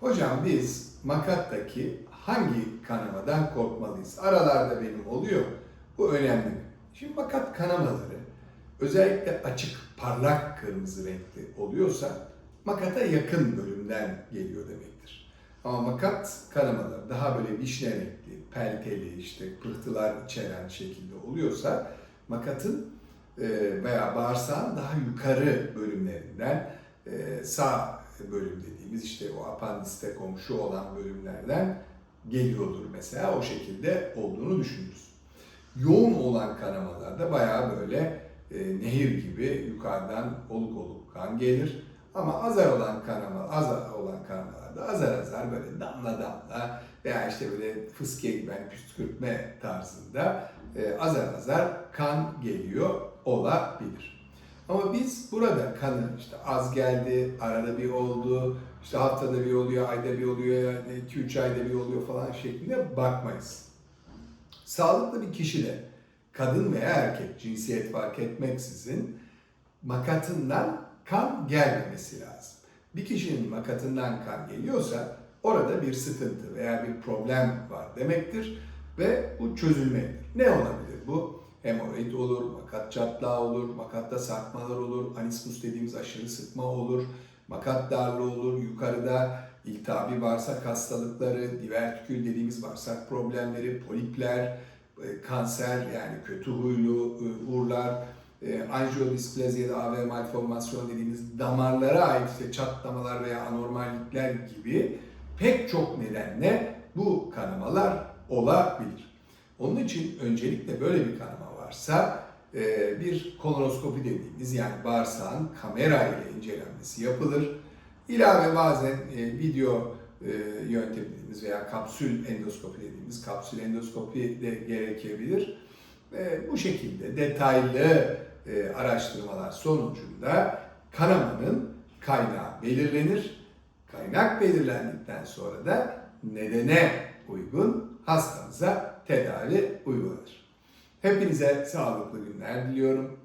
Hocam biz makattaki hangi kanamadan korkmalıyız? Aralarda benim oluyor. Bu önemli. Şimdi makat kanamaları özellikle açık, parlak kırmızı renkli oluyorsa makata yakın bölümden geliyor demektir. Ama makat kanamaları daha böyle vişne renkli, pelteli, işte pıhtılar içeren şekilde oluyorsa makatın e, veya bağırsağın daha yukarı bölümlerinden e, sağ bölüm dediğimiz işte o apandiste komşu olan bölümlerden geliyordur mesela o şekilde olduğunu düşünürüz. Yoğun olan kanamalarda bayağı böyle e, nehir gibi yukarıdan oluk oluk kan gelir. Ama azar olan kanama, azar olan kanamalarda azar azar böyle damla damla veya işte böyle fıskiye gibi yani püskürtme tarzında e, azar azar kan geliyor olabilir. Ama biz burada kanı işte az geldi, arada bir oldu, işte haftada bir oluyor, ayda bir oluyor, 2-3 ayda bir oluyor falan şeklinde bakmayız. Sağlıklı bir kişide kadın veya erkek cinsiyet fark etmeksizin makatından kan gelmemesi lazım. Bir kişinin makatından kan geliyorsa orada bir sıkıntı veya bir problem var demektir ve bu çözülmelidir. Ne olabilir bu? Hemoroid olur, makat çatlağı olur, makatta sarkmalar olur, anismus dediğimiz aşırı sıkma olur, makat darlığı olur, yukarıda iltihabi bağırsak hastalıkları, divertikül dediğimiz bağırsak problemleri, polipler, e, kanser yani kötü huylu e, uğurlar, e, anjiyodisplazi ya da AV malformasyon dediğimiz damarlara ait işte çatlamalar veya anormallikler gibi pek çok nedenle bu kanamalar olabilir. Onun için öncelikle böyle bir kanama varsa e, bir kolonoskopi dediğimiz yani bağırsağın kamera ile incelenmesi yapılır. İlave bazen e, video e, yöntemi dediğimiz veya kapsül endoskopi dediğimiz kapsül endoskopi de gerekebilir. Bu şekilde detaylı araştırmalar sonucunda kanamanın kaynağı belirlenir. Kaynak belirlendikten sonra da nedene uygun hastamıza tedavi uygulanır. Hepinize sağlıklı günler diliyorum.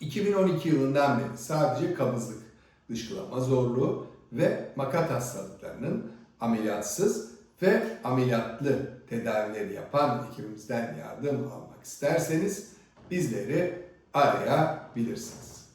2012 yılından beri sadece kabızlık, dışkılama zorluğu ve makat hastalıklarının ameliyatsız ve ameliyatlı tedavileri yapan ekibimizden yardım almak isterseniz bizleri arayabilirsiniz.